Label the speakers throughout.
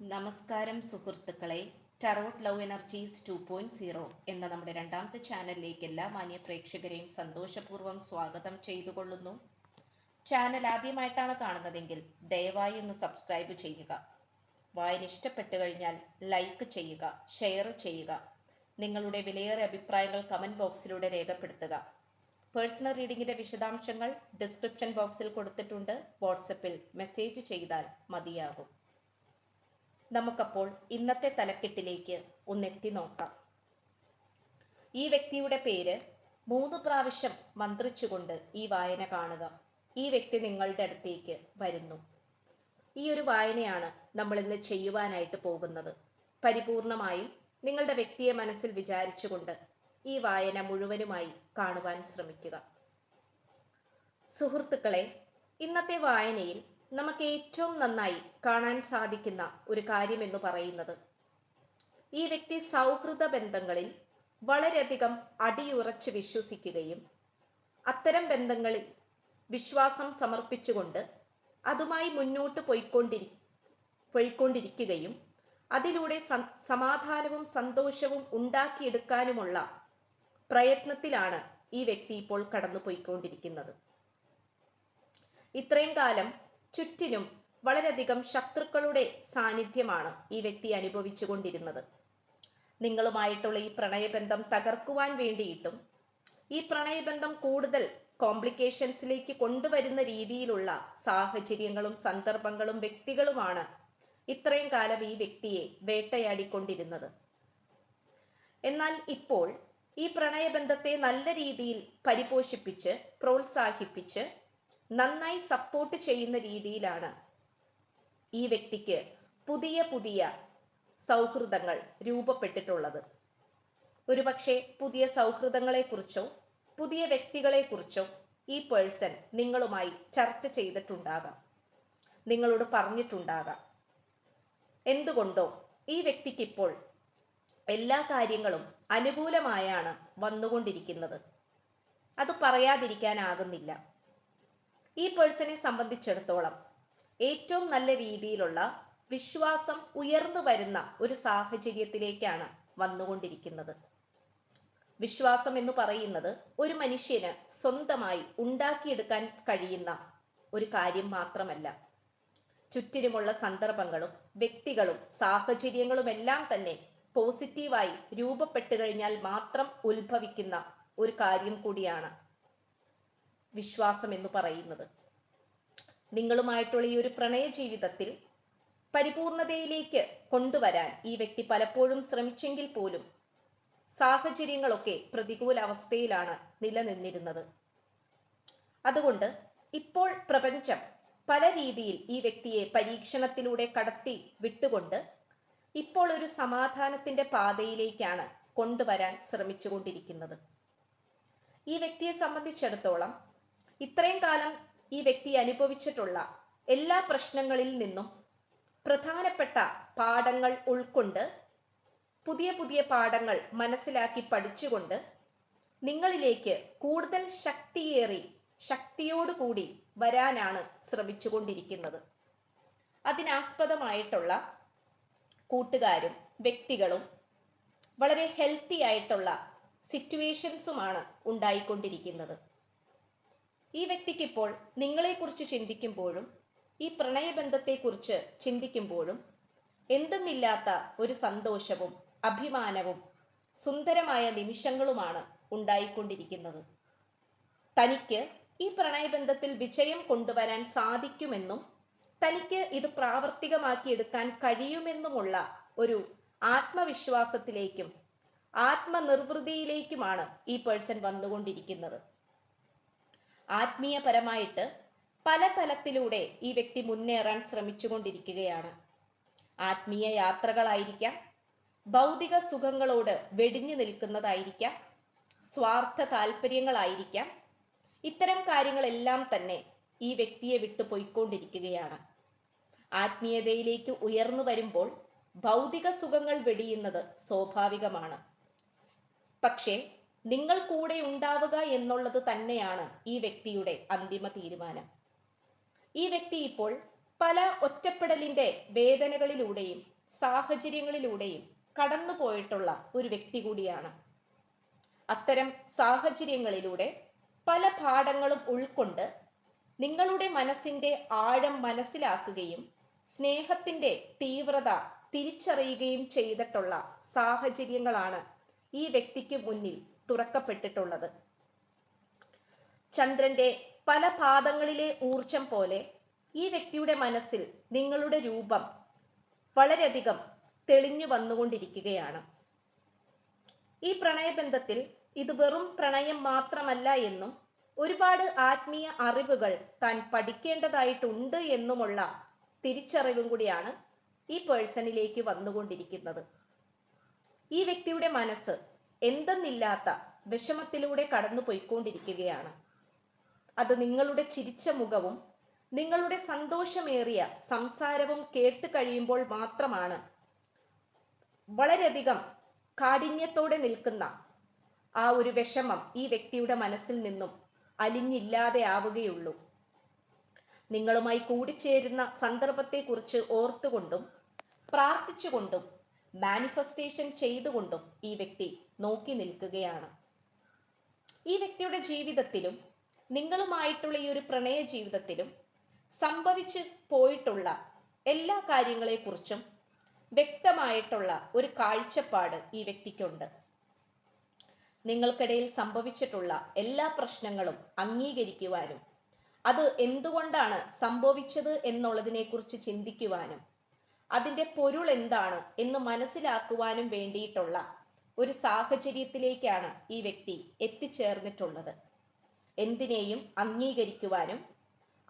Speaker 1: നമസ്കാരം സുഹൃത്തുക്കളെ tarot love energies two point zero എന്ന നമ്മുടെ രണ്ടാമത്തെ ചാനലിലേക്ക് എല്ലാ മാന്യ പ്രേക്ഷകരെയും സന്തോഷപൂർവം സ്വാഗതം ചെയ്തുകൊള്ളുന്നു. ചാനൽ ആദ്യമായിട്ടാണ് കാണുന്നതെങ്കിൽ ദയവായി ഒന്ന് സബ്സ്ക്രൈബ് ചെയ്യുക. വായന ഇഷ്ടപ്പെട്ടു കഴിഞ്ഞാൽ ലൈക്ക് ചെയ്യുക ഷെയർ ചെയ്യുക. നിങ്ങളുടെ വിലയേറെ അഭിപ്രായങ്ങൾ കമന്റ് ബോക്സിലൂടെ രേഖപ്പെടുത്തുക. പേഴ്സണൽ റീഡിങ്ങിന്റെ വിശദാംശങ്ങൾ ഡിസ്ക്രിപ്ഷൻ ബോക്സിൽ കൊടുത്തിട്ടുണ്ട്. വാട്സപ്പിൽ മെസ്സേജ് ചെയ്താൽ മതിയാകും. നമുക്കപ്പോൾ ഇന്നത്തെ തലക്കെട്ടിലേക്ക് ഒന്നെത്തി നോക്കാം. ഈ വ്യക്തിയുടെ പേര് മൂന്ന് പ്രാവശ്യം മന്ത്രിച്ചുകൊണ്ട് ഈ വായന കാണുക. ഈ വ്യക്തി നിങ്ങളുടെ അടുത്തേക്ക് വരുന്നു. ഈ ഒരു വായനയാണ് നമ്മൾ ഇന്ന് ചെയ്യുവാനായിട്ട് പോകുന്നത്. പരിപൂർണമായും നിങ്ങളുടെ വ്യക്തിയെ മനസ്സിൽ വിചാരിച്ചുകൊണ്ട് ഈ വായന മുഴുവനുമായി കാണുവാൻ ശ്രമിക്കുക. സുഹൃത്തുക്കളെ ഇന്നത്തെ വായനയിൽ നമുക്ക് ഏറ്റവും നന്നായി കാണാൻ സാധിക്കുന്ന ഒരു കാര്യം എന്ന് പറയുന്നത് ഈ വ്യക്തി സൗഹൃദ ബന്ധങ്ങളിൽ വളരെയധികം അടിയുറച്ച് വിശ്വസിക്കുകയും അത്തരം ബന്ധങ്ങളിൽ വിശ്വാസം സമർപ്പിച്ചുകൊണ്ട് അതുമായി മുന്നോട്ട് പോയിക്കൊണ്ടിരി പോയിക്കൊണ്ടിരിക്കുകയും അതിലൂടെ സമാധാനവും സന്തോഷവും ഉണ്ടാക്കിയെടുക്കാനുമുള്ള പ്രയത്നത്തിലാണ് ഈ വ്യക്തി ഇപ്പോൾ കടന്നു പോയിക്കൊണ്ടിരിക്കുന്നത് ഇത്രയും കാലം ചുറ്റിനും വളരെയധികം ശത്രുക്കളുടെ സാന്നിധ്യമാണ് ഈ വ്യക്തി അനുഭവിച്ചുകൊണ്ടിരുന്നത്. നിങ്ങളുമായിട്ടുള്ള ഈ പ്രണയബന്ധം തകർക്കുവാൻ വേണ്ടിയിട്ടും ഈ പ്രണയബന്ധം കൂടുതൽ കോംപ്ലിക്കേഷൻസിലേക്ക് കൊണ്ടുവരുന്ന രീതിയിലുള്ള സാഹചര്യങ്ങളും സന്ദർഭങ്ങളും വ്യക്തികളുമാണ് ഇത്രയും കാലം ഈ വ്യക്തിയെ വേട്ടയാടിക്കൊണ്ടിരുന്നത്. എന്നാൽ ഇപ്പോൾ ഈ പ്രണയബന്ധത്തെ നല്ല രീതിയിൽ പരിപോഷിപ്പിച്ച് പ്രോത്സാഹിപ്പിച്ച് നന്നായി സപ്പോർട്ട് ചെയ്യുന്ന രീതിയിലാണ് ഈ വ്യക്തിക്ക് പുതിയ പുതിയ സൗഹൃദങ്ങൾ രൂപപ്പെട്ടിട്ടുള്ളത്. ഒരുപക്ഷെ പുതിയ സൗഹൃദങ്ങളെക്കുറിച്ചോ പുതിയ വ്യക്തികളെക്കുറിച്ചോ ഈ പേഴ്സൺ നിങ്ങളുമായി ചർച്ച ചെയ്തിട്ടുണ്ടാകാം. നിങ്ങളോട് പറഞ്ഞിട്ടുണ്ടാകാം. എന്തുകൊണ്ടോ ഈ വ്യക്തിക്കിപ്പോൾ എല്ലാ കാര്യങ്ങളും അനുകൂലമായാണ് വന്നുകൊണ്ടിരിക്കുന്നത്. അത് പറയാതിരിക്കാനാകുന്നില്ല. ഈ പേഴ്സണെ സംബന്ധിച്ചിടത്തോളം ഏറ്റവും നല്ല രീതിയിലുള്ള വിശ്വാസം ഉയർന്നു വരുന്ന ഒരു സാഹചര്യത്തിലേക്കാണ് വന്നുകൊണ്ടിരിക്കുന്നത്. വിശ്വാസം എന്ന് പറയുന്നത് ഒരു മനുഷ്യന് സ്വന്തമായി ഉണ്ടാക്കിയെടുക്കാൻ കഴിയുന്ന ഒരു കാര്യം മാത്രമല്ല. ചുറ്റിനുമുള്ള സന്ദർഭങ്ങളും വ്യക്തികളും സാഹചര്യങ്ങളും എല്ലാം തന്നെ പോസിറ്റീവായി രൂപപ്പെട്ടു കഴിഞ്ഞാൽ മാത്രം ഉത്ഭവിക്കുന്ന ഒരു കാര്യം കൂടിയാണ് വിശ്വാസം എന്ന് പറയുന്നത്. നിങ്ങളുമായിട്ടുള്ള ഈ ഒരു പ്രണയ ജീവിതത്തിൽ പരിപൂർണതയിലേക്ക് കൊണ്ടുവരാൻ ഈ വ്യക്തി പലപ്പോഴും ശ്രമിച്ചെങ്കിൽ പോലും സാഹചര്യങ്ങളൊക്കെ പ്രതികൂല അവസ്ഥയിലാണ് നിലനിന്നിരുന്നത്. അതുകൊണ്ട് ഇപ്പോൾ പ്രപഞ്ചം പല രീതിയിൽ ഈ വ്യക്തിയെ പരീക്ഷണത്തിലൂടെ കടത്തി വിട്ടുകൊണ്ട് ഇപ്പോൾ ഒരു സമാധാനത്തിന്റെ പാതയിലേക്കാണ് കൊണ്ടുവരാൻ ശ്രമിച്ചുകൊണ്ടിരിക്കുന്നത്. ഈ വ്യക്തിയെ സംബന്ധിച്ചിടത്തോളം ഇത്രയും കാലം ഈ വ്യക്തി അനുഭവിച്ചിട്ടുള്ള എല്ലാ പ്രശ്നങ്ങളിൽ നിന്നും പ്രധാനപ്പെട്ട പാഠങ്ങൾ ഉൾക്കൊണ്ട് പുതിയ പുതിയ പാഠങ്ങൾ മനസ്സിലാക്കി പഠിച്ചുകൊണ്ട് നിങ്ങളിലേക്ക് കൂടുതൽ ശക്തിയേറി ശക്തിയോടുകൂടി വരാനാണ് ശ്രമിച്ചുകൊണ്ടിരിക്കുന്നത്. അതിനാസ്പദമായിട്ടുള്ള കൂട്ടുകാരും വ്യക്തികളും വളരെ ഹെൽത്തി ആയിട്ടുള്ള സിറ്റുവേഷൻസുമാണ് ഉണ്ടായിക്കൊണ്ടിരിക്കുന്നത്. ഈ വ്യക്തിക്കിപ്പോൾ നിങ്ങളെക്കുറിച്ച് ചിന്തിക്കുമ്പോഴും ഈ പ്രണയബന്ധത്തെക്കുറിച്ച് ചിന്തിക്കുമ്പോഴും എന്തെന്നില്ലാത്ത ഒരു സന്തോഷവും അഭിമാനവും സുന്ദരമായ നിമിഷങ്ങളുമാണ് ഉണ്ടായിക്കൊണ്ടിരിക്കുന്നത്. തനിക്ക് ഈ പ്രണയബന്ധത്തിൽ വിജയം കൊണ്ടുവരാൻ സാധിക്കുമെന്നും തനിക്ക് ഇത് പ്രാവർത്തികമാക്കിയെടുക്കാൻ കഴിയുമെന്നുമുള്ള ഒരു ആത്മവിശ്വാസത്തിലേക്കും ആത്മനിർവൃതിയിലേക്കുമാണ് ഈ പേഴ്സൺ വന്നുകൊണ്ടിരിക്കുന്നത്. ആത്മീയപരമായിട്ട് പല തലത്തിലൂടെ ഈ വ്യക്തി മുന്നേറാൻ ശ്രമിച്ചുകൊണ്ടിരിക്കുകയാണ്. ആത്മീയ യാത്രകളായിരിക്കാം ഭൗതിക സുഖങ്ങളോട് വെടിഞ്ഞു നിൽക്കുന്നതായിരിക്കാം സ്വാർത്ഥ താല്പര്യങ്ങളായിരിക്കാം ഇത്തരം കാര്യങ്ങളെല്ലാം തന്നെ ഈ വ്യക്തിയെ വിട്ടു പോയിക്കൊണ്ടിരിക്കുകയാണ്. ആത്മീയതയിലേക്ക് ഉയർന്നു വരുമ്പോൾ ഭൗതിക സുഖങ്ങൾ വെടിയുന്നത് സ്വാഭാവികമാണ്. പക്ഷേ നിങ്ങൾ കൂടെ ഉണ്ടാവുക എന്നുള്ളത് തന്നെയാണ് ഈ വ്യക്തിയുടെ അന്തിമ തീരുമാനം. ഈ വ്യക്തി ഇപ്പോൾ പല ഒറ്റപ്പെടലിന്റെ വേദനകളിലൂടെയും സാഹചര്യങ്ങളിലൂടെയും കടന്നുപോയിട്ടുള്ള ഒരു വ്യക്തി കൂടിയാണ്. അത്തരം സാഹചര്യങ്ങളിലൂടെ പല പാഠങ്ങളും ഉൾക്കൊണ്ട് നിങ്ങളുടെ മനസ്സിന്റെ ആഴം മനസ്സിലാക്കുകയും സ്നേഹത്തിന്റെ തീവ്രത തിരിച്ചറിയുകയും ചെയ്തിട്ടുള്ള സാഹചര്യങ്ങളാണ് ഈ വ്യക്തിക്ക് മുന്നിൽ തുറക്കപ്പെട്ടിട്ടുള്ളത്. ചന്ദ്രന്റെ പല പാദങ്ങളിലെ ഊർജം പോലെ ഈ വ്യക്തിയുടെ മനസ്സിൽ നിങ്ങളുടെ രൂപം വളരെയധികം തെളിഞ്ഞു വന്നുകൊണ്ടിരിക്കുകയാണ്. ഈ പ്രണയബന്ധത്തിൽ ഇത് വെറും പ്രണയം മാത്രമല്ല എന്നും ഒരുപാട് ആത്മീയ അറിവുകൾ താൻ പഠിക്കേണ്ടതായിട്ടുണ്ട് എന്നുമുള്ള തിരിച്ചറിവും കൂടിയാണ് ഈ പേഴ്സണിലേക്ക് വന്നുകൊണ്ടിരിക്കുന്നത്. ഈ വ്യക്തിയുടെ മനസ്സ് എന്തെന്നില്ലാത്ത വിഷമത്തിലൂടെ കടന്നു പോയിക്കൊണ്ടിരിക്കുകയാണ് അത് നിങ്ങളുടെ ചിരിച്ച മുഖവും നിങ്ങളുടെ സന്തോഷമേറിയ സംസാരവും കേട്ട് കഴിയുമ്പോൾ മാത്രമാണ്. വളരെയധികം കാഠിന്യത്തോടെ നിൽക്കുന്ന ആ ഒരു വിഷമം ഈ വ്യക്തിയുടെ മനസ്സിൽ നിന്നും അലിഞ്ഞില്ലാതെ ആവുകയുള്ളൂ. നിങ്ങളുമായി കൂടിച്ചേരുന്ന സന്ദർഭത്തെക്കുറിച്ച് ഓർത്തുകൊണ്ടും പ്രാർത്ഥിച്ചുകൊണ്ടും മാനിഫെസ്റ്റേഷൻ ചെയ്തുകൊണ്ടും ഈ വ്യക്തി നോക്കി നിൽക്കുകയാണ്. ഈ വ്യക്തിയുടെ ജീവിതത്തിലും നിങ്ങളുമായിട്ടുള്ള ഈ ഒരു പ്രണയ ജീവിതത്തിലും സംഭവിച്ച് പോയിട്ടുള്ള എല്ലാ കാര്യങ്ങളെക്കുറിച്ചും വ്യക്തമായിട്ടുള്ള ഒരു കാഴ്ചപ്പാട് ഈ വ്യക്തിക്കുണ്ട്. നിങ്ങൾക്കിടയിൽ സംഭവിച്ചിട്ടുള്ള എല്ലാ പ്രശ്നങ്ങളും അംഗീകരിക്കുവാനും അത് എന്തുകൊണ്ടാണ് സംഭവിച്ചത് എന്നുള്ളതിനെക്കുറിച്ച് ചിന്തിക്കുവാനും അതിന്റെ പൊരുൾ എന്താണ് എന്ന് മനസ്സിലാക്കുവാനും വേണ്ടിയിട്ടുള്ള ഒരു സാഹചര്യത്തിലേക്കാണ് ഈ വ്യക്തി എത്തിച്ചേർന്നിട്ടുള്ളത്. എന്തിനേയും അംഗീകരിക്കുവാനും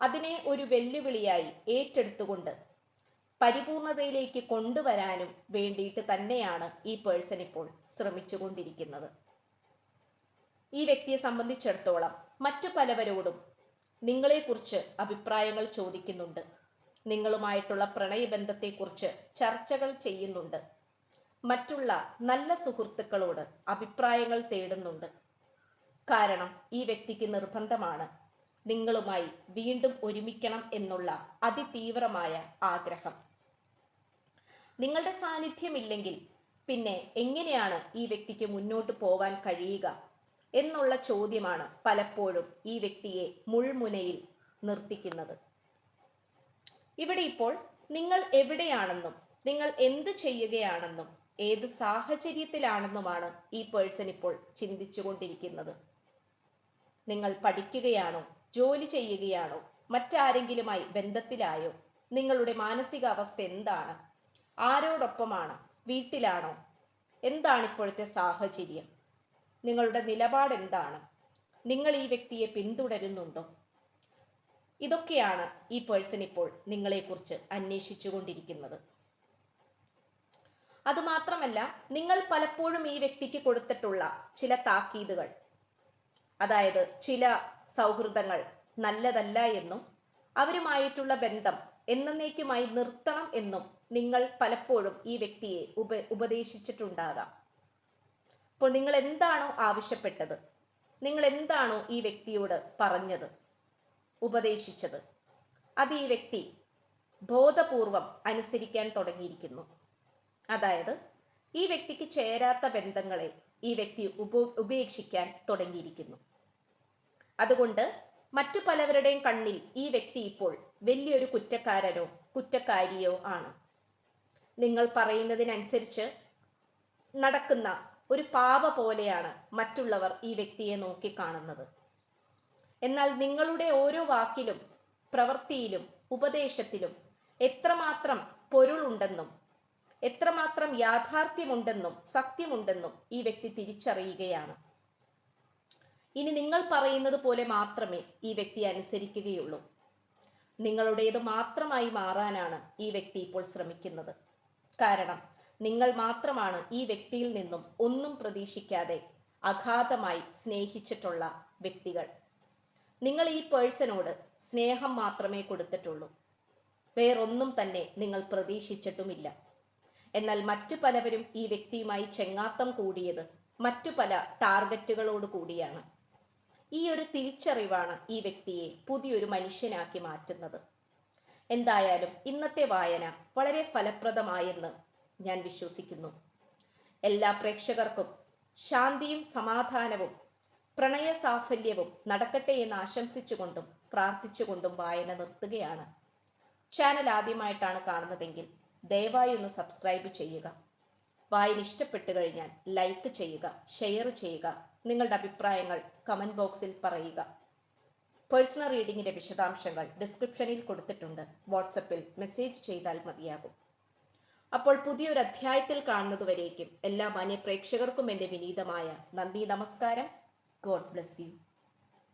Speaker 1: അതിനെ ഒരു വെല്ലുവിളിയായി ഏറ്റെടുത്തുകൊണ്ട് പരിപൂർണതയിലേക്ക് കൊണ്ടുവരാനും വേണ്ടിയിട്ട് തന്നെയാണ് ഈ പേഴ്സൺ ഇപ്പോൾ ശ്രമിച്ചുകൊണ്ടിരിക്കുന്നത്. ഈ വ്യക്തിയെ സംബന്ധിച്ചിടത്തോളം മറ്റു പലവരോടും നിങ്ങളെക്കുറിച്ച് അഭിപ്രായങ്ങൾ ചോദിക്കുന്നുണ്ട്. നിങ്ങളുമായിട്ടുള്ള പ്രണയബന്ധത്തെക്കുറിച്ച് ചർച്ചകൾ ചെയ്യുന്നുണ്ട്. മറ്റുള്ള നല്ല സുഹൃത്തുക്കളോട് അഭിപ്രായങ്ങൾ തേടുന്നുണ്ട്. കാരണം ഈ വ്യക്തിക്ക് നിർബന്ധമാണ് നിങ്ങളുമായി വീണ്ടും ഒരുമിക്കണം എന്നുള്ള അതിതീവ്രമായ ആഗ്രഹം. നിങ്ങളുടെ സാന്നിധ്യമില്ലെങ്കിൽ പിന്നെ എങ്ങനെയാണ് ഈ വ്യക്തിക്ക് മുന്നോട്ട് പോവാൻ കഴിയുക എന്നുള്ള ചോദ്യമാണ് പലപ്പോഴും ഈ വ്യക്തിയെ മുൾമുനയിൽ നിർത്തിക്കുന്നത്. ഇവിടെ ഇപ്പോൾ നിങ്ങൾ എവിടെയാണെന്നും നിങ്ങൾ എന്ത് ചെയ്യുകയാണെന്നും ഏത് സാഹചര്യത്തിലാണെന്നുമാണ് ഈ പേഴ്സൺ ഇപ്പോൾ ചിന്തിച്ചുകൊണ്ടിരിക്കുന്നത്. നിങ്ങൾ പഠിക്കുകയാണോ ജോലി ചെയ്യുകയാണോ മറ്റാരെങ്കിലുമായി ബന്ധത്തിലായോ നിങ്ങളുടെ മാനസികാവസ്ഥ എന്താണ് ആരോടൊപ്പമാണ് വീട്ടിലാണോ എന്താണ് ഇപ്പോഴത്തെ സാഹചര്യം നിങ്ങളുടെ നിലപാട് എന്താണ് നിങ്ങൾ ഈ വ്യക്തിയെ പിന്തുടരുന്നുണ്ടോ ഇതൊക്കെയാണ് ഈ പേഴ്സൺ ഇപ്പോൾ നിങ്ങളെക്കുറിച്ച് അന്വേഷിച്ചുകൊണ്ടിരിക്കുന്നത്. അതുമാത്രമല്ല നിങ്ങൾ പലപ്പോഴും ഈ വ്യക്തിക്ക് കൊടുത്തിട്ടുള്ള ചില താക്കീതുകൾ അതായത് ചില സൗഹൃദങ്ങൾ നല്ലതല്ല എന്നും അവരുമായിട്ടുള്ള ബന്ധം എന്നേക്കുമായി നിർത്തണം എന്നും നിങ്ങൾ പലപ്പോഴും ഈ വ്യക്തിയെ ഉപ ഉപദേശിച്ചിട്ടുണ്ടാകാം. അപ്പോൾ നിങ്ങൾ എന്താണോ ആവശ്യപ്പെട്ടത്? നിങ്ങൾ എന്താണോ ഈ വ്യക്തിയോട് പറഞ്ഞത്? ഉപദേശിച്ചത്. അത് ഈ വ്യക്തി ബോധപൂർവം അനുസരിക്കാൻ തുടങ്ങിയിരിക്കുന്നു. അതായത് ഈ വ്യക്തിക്ക് ചേരാത്ത ബന്ധങ്ങളെ ഈ വ്യക്തി ഉപ ഉപേക്ഷിക്കാൻ തുടങ്ങിയിരിക്കുന്നു. അതുകൊണ്ട് മറ്റു പലവരുടെയും കണ്ണിൽ ഈ വ്യക്തി ഇപ്പോൾ വലിയൊരു കുറ്റക്കാരനോ കുറ്റക്കാരിയോ ആണ്. നിങ്ങൾ പറയുന്നതിനനുസരിച്ച് നടക്കുന്ന ഒരു പാവ പോലെയാണ് മറ്റുള്ളവർ ഈ വ്യക്തിയെ നോക്കിക്കാണുന്നത്. എന്നാൽ നിങ്ങളുടെ ഓരോ വാക്കിലും പ്രവൃത്തിയിലും ഉപദേശത്തിലും എത്രമാത്രം പൊരുളുണ്ടെന്നും എത്രമാത്രം യാഥാർത്ഥ്യമുണ്ടെന്നും സത്യമുണ്ടെന്നും ഈ വ്യക്തി തിരിച്ചറിയുകയാണ്. ഇനി നിങ്ങൾ പറയുന്നത് പോലെ മാത്രമേ ഈ വ്യക്തി അനുസരിക്കുകയുള്ളൂ. നിങ്ങളുടേത് മാത്രമായി മാറാനാണ് ഈ വ്യക്തി ഇപ്പോൾ ശ്രമിക്കുന്നത്. കാരണം നിങ്ങൾ മാത്രമാണ് ഈ വ്യക്തിയിൽ നിന്നും ഒന്നും പ്രതീക്ഷിക്കാതെ അഗാധമായി സ്നേഹിച്ചിട്ടുള്ള വ്യക്തികൾ. നിങ്ങൾ ഈ പേഴ്സണോട് സ്നേഹം മാത്രമേ കൊടുത്തിട്ടുള്ളൂ. വേറൊന്നും തന്നെ നിങ്ങൾ പ്രതീക്ഷിച്ചിട്ടുമില്ല. എന്നാൽ മറ്റു പലവരും ഈ വ്യക്തിയുമായി ചെങ്ങാത്തം കൂടിയത് മറ്റു പല ടാർഗറ്റുകളോട് കൂടിയാണ്. ഈ ഒരു തിരിച്ചറിവാണ് ഈ വ്യക്തിയെ പുതിയൊരു മനുഷ്യനാക്കി മാറ്റുന്നത്. എന്തായാലും ഇന്നത്തെ വായന വളരെ ഫലപ്രദമായെന്ന് ഞാൻ വിശ്വസിക്കുന്നു. എല്ലാ പ്രേക്ഷകർക്കും ശാന്തിയും സമാധാനവും പ്രണയ സാഫല്യവും നടക്കട്ടെ എന്ന് ആശംസിച്ചുകൊണ്ടും പ്രാർത്ഥിച്ചുകൊണ്ടും വായന നിർത്തുകയാണ്. ചാനൽ ആദ്യമായിട്ടാണ് കാണുന്നതെങ്കിൽ ദയവായി ഒന്ന് സബ്സ്ക്രൈബ് ചെയ്യുക. വായന ഇഷ്ടപ്പെട്ടു കഴിഞ്ഞാൽ ലൈക്ക് ചെയ്യുക ഷെയർ ചെയ്യുക നിങ്ങളുടെ അഭിപ്രായങ്ങൾ കമന്റ് ബോക്സിൽ പറയുക. പേഴ്സണൽ റീഡിങ്ങിന്റെ വിശദാംശങ്ങൾ ഡിസ്ക്രിപ്ഷനിൽ കൊടുത്തിട്ടുണ്ട്. വാട്സപ്പിൽ മെസ്സേജ് ചെയ്താൽ മതിയാകും. അപ്പോൾ പുതിയൊരു അധ്യായത്തിൽ കാണുന്നതുവരേക്കും എല്ലാ മാന്യ പ്രേക്ഷകർക്കും എന്റെ വിനീതമായ നന്ദി നമസ്കാരം. God bless you.